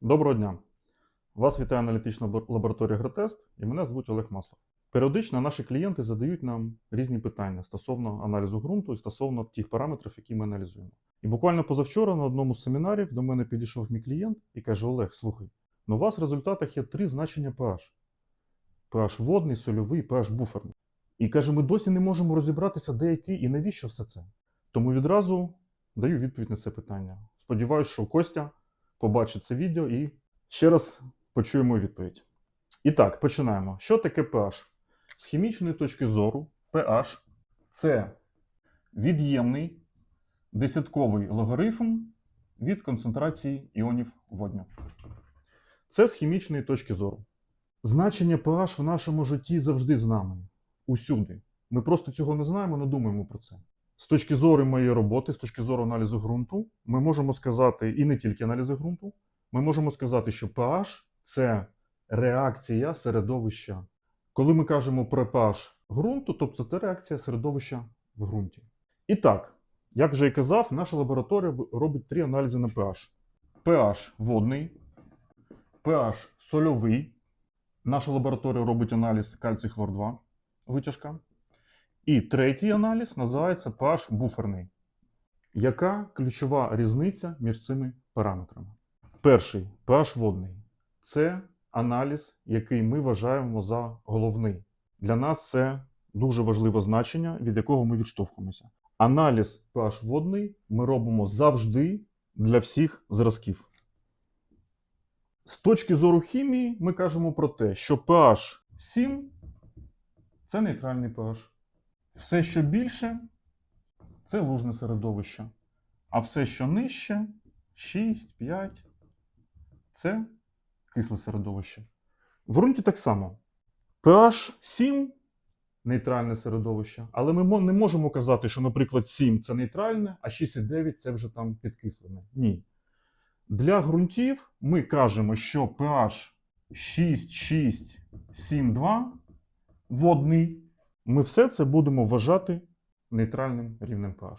Доброго дня! Вас вітає аналітична лабораторія Гротест і мене звуть Олег Маслов. Періодично наші клієнти задають нам різні питання стосовно аналізу ґрунту і стосовно тих параметрів, які ми аналізуємо. І буквально позавчора на одному з семінарів до мене підійшов мій клієнт і каже: Олег, слухай, ну у вас в результатах є три значення pH: pH водний, сольовий, pH буферний. І каже, ми досі не можемо розібратися, де який і навіщо все це. Тому відразу даю відповідь на це питання. Сподіваюсь, що Костя побачить це відео і ще раз почуємо відповідь. І так, починаємо. Що таке pH? З хімічної точки зору, pH це від'ємний десятковий логарифм від концентрації іонів водню. Це з хімічної точки зору. Значення pH в нашому житті завжди з нами. Усюди. Ми просто цього не знаємо, не думаємо про це. З точки зору моєї роботи, з точки зору аналізу ґрунту, ми можемо сказати, і не тільки аналізу ґрунту, ми можемо сказати, що pH це реакція середовища. Коли ми кажемо про pH ґрунту, тобто це реакція середовища в ґрунті. І так, як вже і казав, наша лабораторія робить три аналізи на pH: pH водний, pH сольовий. Наша лабораторія робить аналіз кальцій хлор 2 витяжка. І третій аналіз називається pH буферний. Яка ключова різниця між цими параметрами? Перший pH водний це аналіз, який ми вважаємо за головний. Для нас це дуже важливе значення, від якого ми відштовхуємося. Аналіз pH водний ми робимо завжди для всіх зразків. З точки зору хімії, ми кажемо про те, що pH 7 це нейтральний pH. Все, що більше, це лужне середовище. А все, що нижче, 6, 5, це кисле середовище. В ґрунті так само. pH 7 нейтральне середовище. Але ми не можемо казати, що, наприклад, 7 це нейтральне, а 6,9 це вже там підкислене. Ні. Для ґрунтів ми кажемо, що pH 6, 6, 7, 2 водний. Ми все це будемо вважати нейтральним рівнем pH.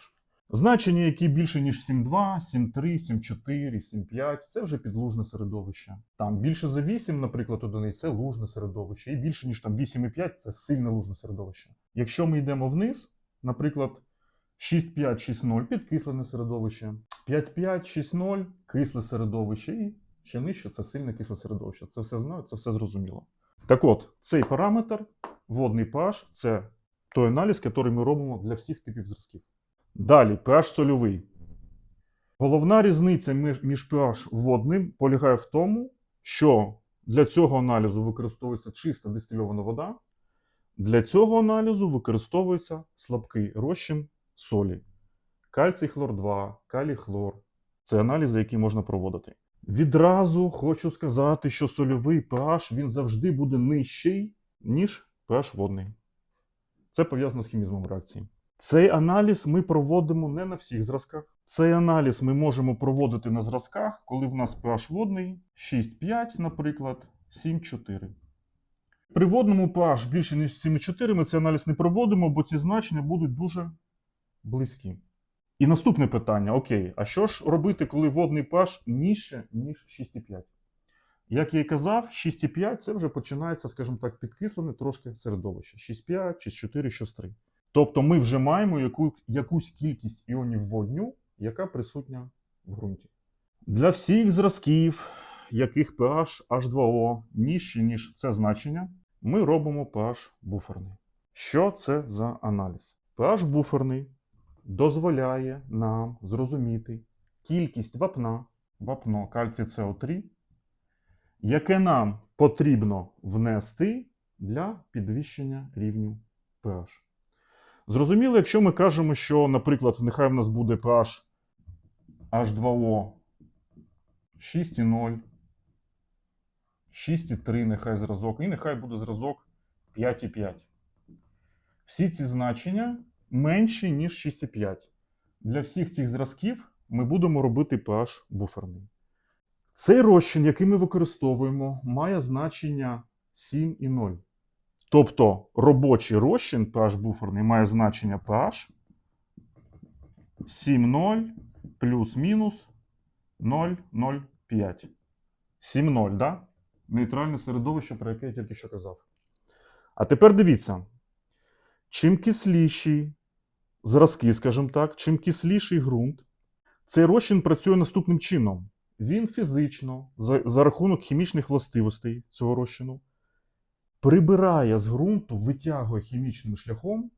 Значення, які більше, ніж 7,2, 7,3, 7,4, 7,5 це вже підлужне середовище. Там більше за 8, наприклад, одиниць це лужне середовище. І більше, ніж там 8,5 це сильне лужне середовище. Якщо ми йдемо вниз, наприклад, 6,5, 6,0 підкислене середовище, 5,5, 6,0 кисле середовище і ще нижче це сильне кисле середовище. Це все знаю, це все зрозуміло. Так от, цей параметр, водний pH, це той аналіз, який ми робимо для всіх типів зразків. Далі, pH сольовий. Головна різниця між, pH водним полягає в тому, що для цього аналізу використовується чиста дистильована вода, для цього аналізу використовується слабкий розчин солі. Кальцій хлор 2, калій хлор. Це аналізи, які можна проводити. Відразу хочу сказати, що сольовий pH він завжди буде нижчий, ніж pH водний. Це пов'язано з хімізмом реакції. Цей аналіз ми проводимо не на всіх зразках. Цей аналіз ми можемо проводити на зразках, коли в нас pH водний 6,5, наприклад, 7,4. При водному pH більше ніж 7,4 ми цей аналіз не проводимо, бо ці значення будуть дуже близькі. І наступне питання: окей, а що ж робити, коли водний pH нижче, ніж 6,5? Як я і казав, 6,5 це вже починається, скажімо так, підкислене трошки середовище. 6,5, 6,4, 6,3. Тобто ми вже маємо яку, якусь кількість іонів водню, яка присутня в ґрунті. Для всіх зразків, яких pH H2O нижче, ніж це значення, ми робимо pH буферний. Що це за аналіз? pH буферний дозволяє нам зрозуміти кількість вапна, вапно кальцій СО3, яке нам потрібно внести для підвищення рівню pH. Зрозуміло, якщо ми кажемо, що, наприклад, нехай в нас буде pH H2O 6,0, 6,3 нехай зразок, і нехай буде зразок 5,5. Всі ці значення менші, ніж 6,5. Для всіх цих зразків ми будемо робити pH буферний. Цей розчин, який ми використовуємо, має значення 7,0. Тобто робочий розчин pH буферний має значення pH 7,0 плюс-мінус 0,05. 7,0, да? Нейтральне середовище, про яке я тільки що казав. А тепер дивіться: чим кисліші зразки, скажімо так, чим кисліший ґрунт, цей розчин працює наступним чином. Він фізично, за, за рахунок хімічних властивостей цього розчину, прибирає з ґрунту, витягує хімічним шляхом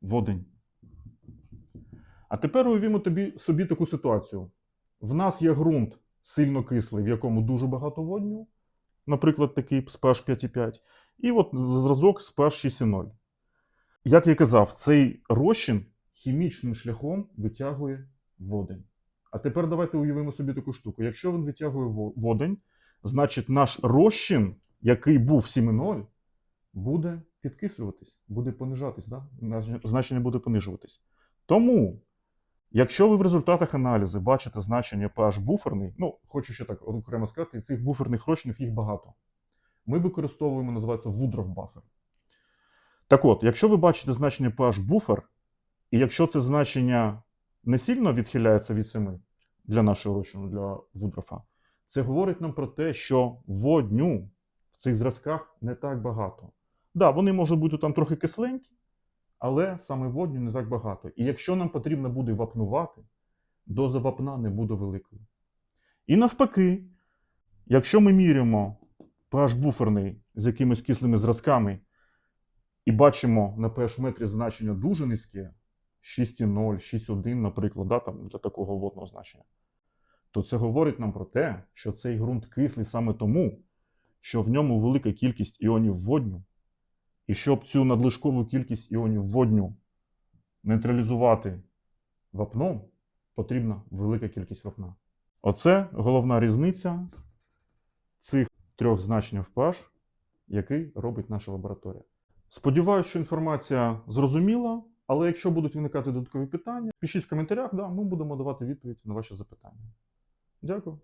водень. А тепер уявімо тобі, собі таку ситуацію. В нас є ґрунт сильно кислий, в якому дуже багато водню, наприклад, такий з pH 5,5, і от зразок з pH 6,0. Як я казав, цей розчин хімічним шляхом витягує водень. А тепер давайте уявимо собі таку штуку. Якщо він витягує водень, значить наш розчин, який був 7,0, буде підкислюватись, буде понижатись, да? Значення- буде понижуватись. Тому, якщо ви в результатах аналізу бачите значення pH буферний, ну, хочу ще так окремо сказати, цих буферних розчинів їх багато. Ми використовуємо, називається Woodruff buffer. Так от, якщо ви бачите значення pH буфер, і якщо це значення не сильно відхиляється від 7 для нашого розчину, для Вудрофа, це говорить нам про те, що водню в цих зразках не так багато. Так, да, вони можуть бути там трохи кисленькі, але саме водню не так багато. І якщо нам потрібно буде вапнувати, доза вапна не буде великою. І навпаки, якщо ми міряємо pH буферний з якимись кислими зразками і бачимо на pH метрі значення дуже низьке, 6,0, 6,1, наприклад, да, там, для такого водного значення, то це говорить нам про те, що цей ґрунт кислий саме тому, що в ньому велика кількість іонів водню, і щоб цю надлишкову кількість іонів водню нейтралізувати вапном, потрібна велика кількість вапна. Оце головна різниця цих трьох значень в pH, який робить наша лабораторія. Сподіваюся, що інформація зрозуміла, але якщо будуть виникати додаткові питання, пишіть в коментарях, да, ми будемо давати відповідь на ваші запитання. Дякую.